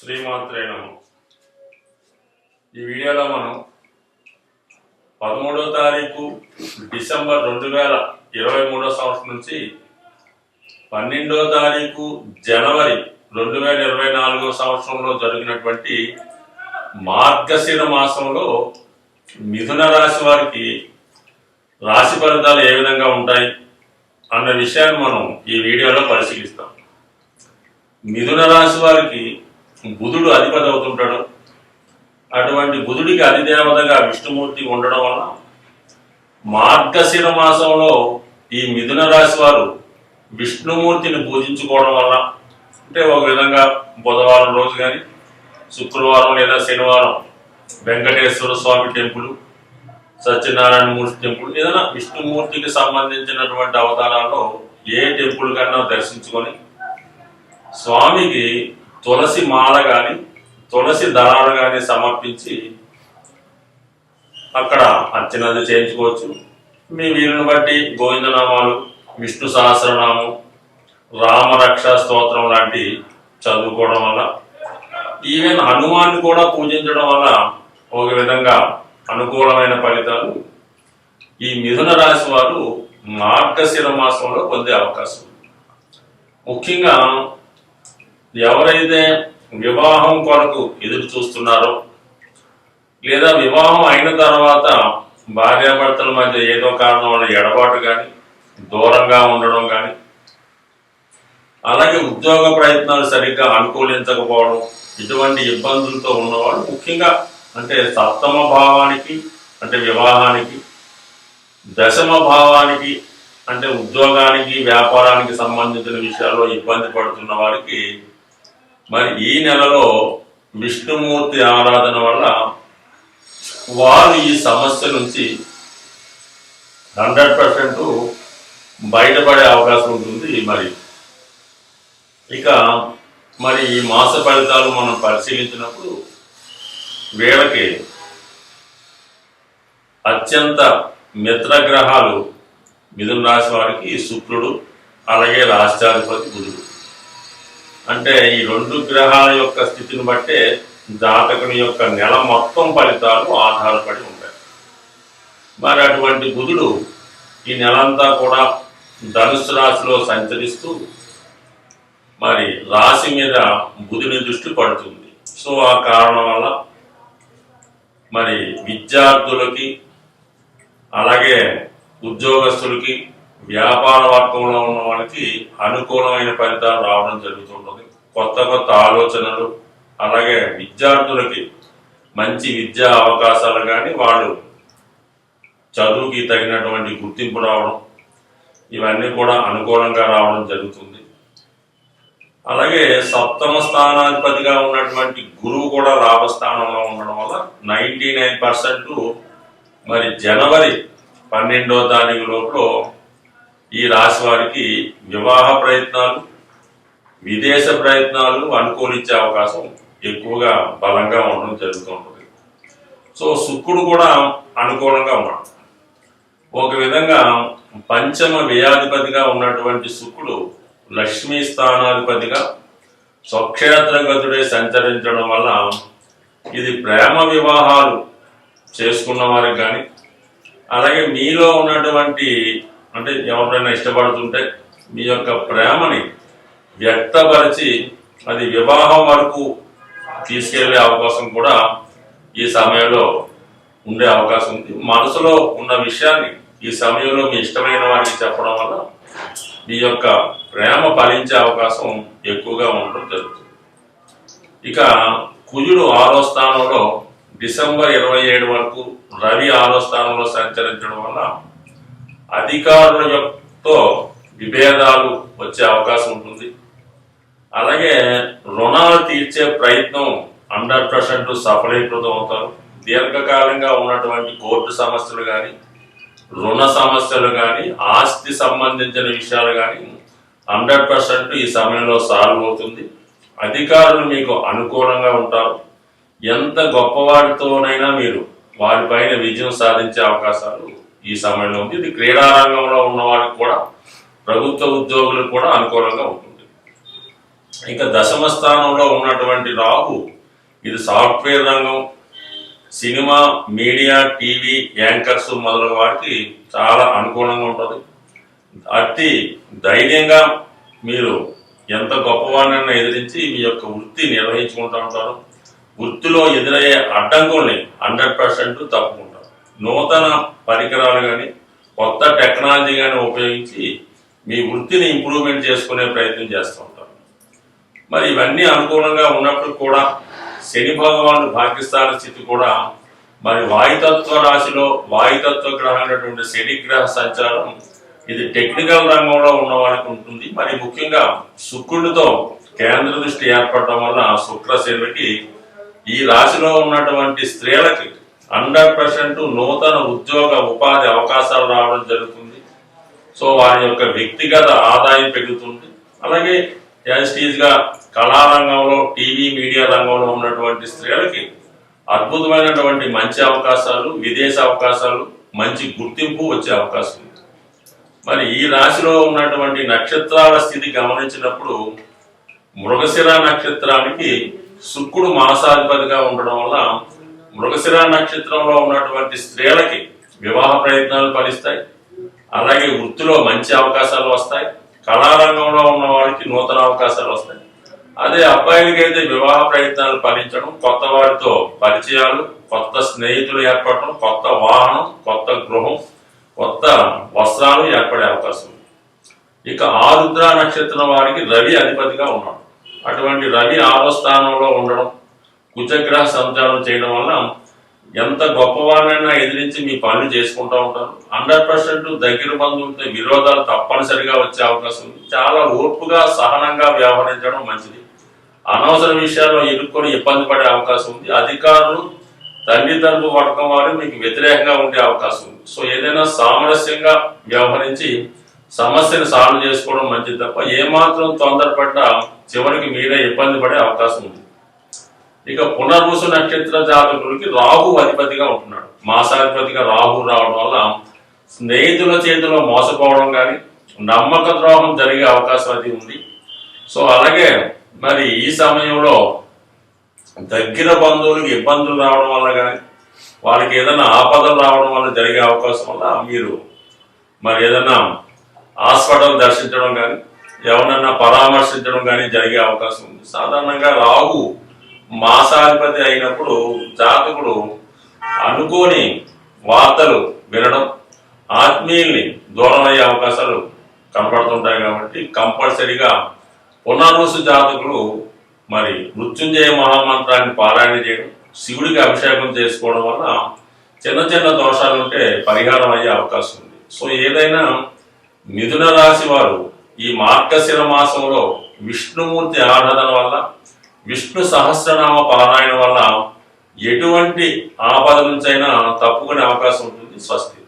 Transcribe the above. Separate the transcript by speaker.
Speaker 1: శ్రీమాత్రే నమ ఈ వీడియోలో మనం పదమూడో తారీఖు డిసెంబర్ రెండు వేల ఇరవై మూడో సంవత్సరం నుంచి పన్నెండో తారీఖు జనవరి రెండు వేల ఇరవై నాలుగో సంవత్సరంలో జరిగినటువంటి మార్గశిర మాసంలో మిథున రాశి వారికి రాశి ఫలితాలు ఏ విధంగా ఉంటాయి అన్న విషయాన్ని మనం ఈ వీడియోలో పరిశీలిస్తాం. మిథున రాశి వారికి బుధుడు అధిపతి అవుతుంటాడు. అటువంటి బుధుడికి అధిదేవతగా విష్ణుమూర్తి ఉండడం వలన మార్గశిర మాసంలో ఈ మిథున రాశి వారు విష్ణుమూర్తిని పూజించుకోవడం వల్ల అంటే ఒక విధంగా బుధవారం రోజు కానీ శుక్రవారం లేదా శనివారం వెంకటేశ్వర స్వామి టెంపుల్ సత్యనారాయణ మూర్తి టెంపుల్ ఏదైనా విష్ణుమూర్తికి సంబంధించినటువంటి అవతారాల్లో ఏ టెంపుల్ కన్నా దర్శించుకొని స్వామికి తులసి మాల కానీ తులసి దళాలు కానీ సమర్పించి అక్కడ అర్చనది చేయించుకోవచ్చు. మీ వీలుని బట్టి గోవిందనామాలు విష్ణు సహస్రనామం రామరక్ష స్తోత్రం లాంటి చదువుకోవడం వల్ల ఈవెన్ హనుమాన్ కూడా పూజించడం వల్ల ఒక విధంగా అనుకూలమైన ఫలితాలు ఈ మిథున రాశి వారు మార్గశిర మాసంలో పొందే అవకాశం. ముఖ్యంగా ఎవరైతే వివాహం కొరకు ఎదురు చూస్తున్నారో లేదా వివాహం అయిన తర్వాత భార్యాభర్తల మధ్య ఏదో కారణం వల్ల ఎడబాటు కానీ దూరంగా ఉండడం కానీ అలాగే ఉద్యోగ ప్రయత్నాలు సరిగ్గా అనుకూలించకపోవడం ఇటువంటి ఇబ్బందులతో ఉన్నవాళ్ళు ముఖ్యంగా అంటే సప్తమ భావానికి అంటే వివాహానికి దశమ భావానికి అంటే ఉద్యోగానికి వ్యాపారానికి సంబంధించిన విషయాల్లో ఇబ్బంది పడుతున్న వారికి మరి ఈ నెలలో విష్ణుమూర్తి ఆరాధన వల్ల వారు ఈ సమస్య నుంచి హండ్రెడ్ పర్సెంట్ బయటపడే అవకాశం ఉంటుంది మరి. ఇక మరి ఈ మాస ఫలితాలు మనం పరిశీలించినప్పుడు వీళ్ళకి అత్యంత మిత్రగ్రహాలు మిథున రాశి వారికి శుక్రుడు అలాగే రాష్ట్రాధిపతి బుధుడు. అంటే ఈ రెండు గ్రహాల యొక్క స్థితిని బట్టే జాతకుని యొక్క నెల మొత్తం ఫలితాలు ఆధారపడి ఉంటాయి. మరి అటువంటి బుధుడు ఈ నెలంతా కూడా ధనుసు రాశిలో సంచరిస్తూ మరి రాశి మీద బుధుని దృష్టి పడుతుంది. సో ఆ కారణం వల్ల మరి విద్యార్థులకి అలాగే ఉద్యోగస్తులకి వ్యాపార వర్గంలో ఉన్న వాళ్ళకి అనుకూలమైన ఫలితాలు రావడం జరుగుతుంటుంది. కొత్త కొత్త ఆలోచనలు అలాగే విద్యార్థులకి మంచి విద్యా అవకాశాలు కానీ వాళ్ళు చదువుకి తగినటువంటి గుర్తింపు రావడం ఇవన్నీ కూడా అనుకూలంగా రావడం జరుగుతుంది. అలాగే సప్తమ స్థానాధిపతిగా ఉన్నటువంటి గురువు కూడా లాభస్థానంలో ఉండడం వల్ల నైంటీ నైన్ పర్సెంట్ మరి జనవరి పన్నెండో తారీఖు లోపల ఈ రాశి వారికి వివాహ ప్రయత్నాలు విదేశ ప్రయత్నాలు అనుకూలించే అవకాశం ఎక్కువగా బలంగా ఉండడం జరుగుతుంటుంది సో శుక్రుడు కూడా అనుకూలంగా ఉన్నాడు. ఒక విధంగా పంచమ వ్యయాధిపతిగా ఉన్నటువంటి శుక్రుడు లక్ష్మీ స్థానాధిపతిగా స్వక్షేత్రగతుడే సంచరించడం వల్ల ఇది ప్రేమ వివాహాలు చేసుకున్న వారికి కానీ అలాగే మీలో ఉన్నటువంటి అంటే ఎవరైనా ఇష్టపడుతుంటే మీ యొక్క ప్రేమని వ్యక్తపరిచి అది వివాహం వరకు తీసుకెళ్ళే అవకాశం కూడా ఈ సమయంలో ఉండే అవకాశం ఉంది. మనసులో ఉన్న విషయాన్ని ఈ సమయంలో మీ ఇష్టమైన వారికి చెప్పడం వల్ల మీ యొక్క ప్రేమ ఫలించే అవకాశం ఎక్కువగా ఉండడం జరుగుతుంది. ఇక కుజుడు ఆరో స్థానంలో డిసెంబర్ ఇరవై ఏడు వరకు రవి ఆరో స్థానంలో సంచరించడం వల్ల అధికారుల యొక్కతో విభేదాలు వచ్చే అవకాశం ఉంటుంది. అలాగే రుణాలు తీర్చే ప్రయత్నం హండ్రెడ్ పర్సెంట్ సఫలీకృతం అవుతారు. దీర్ఘకాలంగా ఉన్నటువంటి కోర్టు సమస్యలు కానీ రుణ సమస్యలు కానీ ఆస్తి సంబంధించిన విషయాలు కానీ హండ్రెడ్ పర్సెంట్ ఈ సమయంలో సాల్వ్ అవుతుంది. అధికారులు మీకు అనుకూలంగా ఉంటారు. ఎంత గొప్పవాడితోనైనా మీరు వారిపైన విజయం సాధించే అవకాశాలు ఈ సమయంలో ఉంది. ఇది క్రీడా రంగంలో ఉన్న వారికి కూడా ప్రభుత్వ ఉద్యోగులకు కూడా అనుకూలంగా ఉంటుంది. ఇంకా దశమ స్థానంలో ఉన్నటువంటి రాహు ఇది సాఫ్ట్వేర్ రంగం సినిమా మీడియా టీవీ యాంకర్స్ మొదలగు వాటికి చాలా అనుకూలంగా ఉంటుంది. అతి ధైర్యంగా మీరు ఎంత గొప్పవాడినైనా ఎదిరించి మీ యొక్క వృత్తి నిర్వహించుకుంటూ ఉంటారు. వృత్తిలో ఎదురయ్యే అడ్డంకుల్ని హండ్రెడ్ పర్సెంట్ తప్పుకుంటారు. నూతన పరికరాలు కానీ కొత్త టెక్నాలజీ కానీ ఉపయోగించి మీ వృత్తిని ఇంప్రూవ్మెంట్ చేసుకునే ప్రయత్నం చేస్తూ ఉంటారు మరి ఇవన్నీ అనుకూలంగా ఉన్నప్పుడు కూడా శని భగవానుడు పాకిస్తాన్ స్థితి కూడా మరి వాయుతత్వ రాశిలో వాయుతత్వ గ్రహం శని గ్రహ సంచారం ఇది టెక్నికల్ రంగంలో ఉన్న వాళ్ళకి ఉంటుంది. మరి ముఖ్యంగా శుక్రుడితో కేంద్ర దృష్టి ఏర్పడటం వల్ల శుక్ర ఈ రాశిలో ఉన్నటువంటి స్త్రీలకి హండ్రెడ్ పర్సెంట్ నూతన ఉద్యోగ ఉపాధి అవకాశాలు రావడం జరుగుతుంది. సో వారి యొక్క వ్యక్తిగత ఆదాయం పెరుగుతుంది. అలాగే యాజిటీజ్గా కళారంగంలో టీవీ మీడియా రంగంలో ఉన్నటువంటి స్త్రీలకి అద్భుతమైనటువంటి మంచి అవకాశాలు విదేశ అవకాశాలు మంచి గుర్తింపు వచ్చే అవకాశం. ఉంది మరి ఈ రాశిలో ఉన్నటువంటి నక్షత్రాల స్థితి గమనించినప్పుడు మృగశిర నక్షత్రానికి శుక్రుడు మాసాధిపతిగా ఉండడం వల్ల మృగశిర నక్షత్రంలో ఉన్నటువంటి స్త్రీలకి వివాహ ప్రయత్నాలు ఫలిస్తాయి. అలాగే వృత్తిలో మంచి అవకాశాలు వస్తాయి. కళారంగంలో ఉన్న వారికి నూతన అవకాశాలు వస్తాయి. అదే అబ్బాయిలకైతే వివాహ ప్రయత్నాలు ఫలించడం కొత్త వారితో పరిచయాలు కొత్త స్నేహితులు ఏర్పడటం కొత్త వాహనం కొత్త గృహం కొత్త వస్త్రాలు ఏర్పడే అవకాశం ఉంది. ఇక ఆరుద్ర నక్షత్రం వారికి రవి అధిపతిగా ఉన్నాడు. అటువంటి రవి ఆరో స్థానంలో ఉండడం కుజగ్రహ సంచారం చేయడం వల్ల ఎంత గొప్పవాళ్ళైనా ఎదిరించి మీ పనులు చేసుకుంటూ ఉంటారు. హండ్రెడ్ పర్సెంట్ దగ్గర బంధువులతో విరోధాలు తప్పనిసరిగా వచ్చే అవకాశం ఉంది. చాలా ఓర్పుగా సహనంగా వ్యవహరించడం మంచిది. అనవసర విషయాల్లో ఇరుక్కొని ఇబ్బంది పడే అవకాశం ఉంది. అధికారులు తల్లిదండ్రులు తరపు వర్గం వారు మీకు వ్యతిరేకంగా ఉండే అవకాశం ఉంది. సో ఏదైనా సామరస్యంగా వ్యవహరించి సమస్యను సాల్వ్ చేసుకోవడం మంచిది తప్ప ఏమాత్రం తొందరపడ్డా చివరికి మీరే ఇబ్బంది పడే అవకాశం ఉంది. ఇక పునర్వసు నక్షత్ర జాతకులకి రాహు అధిపతిగా ఉంటున్నాడు. మాసాధిపతిగా రాహు రావడం వల్ల స్నేహితుల చేతిలో మోసపోవడం కానీ నమ్మక ద్రోహం జరిగే అవకాశం అది ఉంది. సో అలాగే మరి ఈ సమయంలో దగ్గర బంధువులకు ఇబ్బందులు రావడం వల్ల కానీ వాళ్ళకి ఏదైనా ఆపదలు రావడం వల్ల జరిగే అవకాశం వల్ల మీరు మరి ఏదైనా హాస్పిటల్ దర్శించడం కానీ ఎవరన్నా పరామర్శించడం కానీ జరిగే అవకాశం ఉంది. సాధారణంగా రాహు మాసాధిపతి అయినప్పుడు జాతకుడు అనుకోని వార్తలు వినడం ఆత్మీయుల్ని దూరం అయ్యే అవకాశాలు కనపడుతుంటాయి కాబట్టి కంపల్సరిగా పునర్వసు జాతకులు మరి మృత్యుంజయ మహామంత్రాన్ని పారాయణ చేయడం శివుడికి అభిషేకం చేసుకోవడం వల్ల చిన్న చిన్న దోషాలు ఉంటే పరిహారం అయ్యే అవకాశం ఉంది. సో ఏదైనా మిథున రాశి వారు ఈ మార్గశిర మాసంలో విష్ణుమూర్తి ఆరాధన వల్ల విష్ణు సహస్రనామ పారాయణ వల్ల ఎటువంటి ఆపద నుంచైనా తప్పుకునే అవకాశం ఉంటుంది స్వస్తి.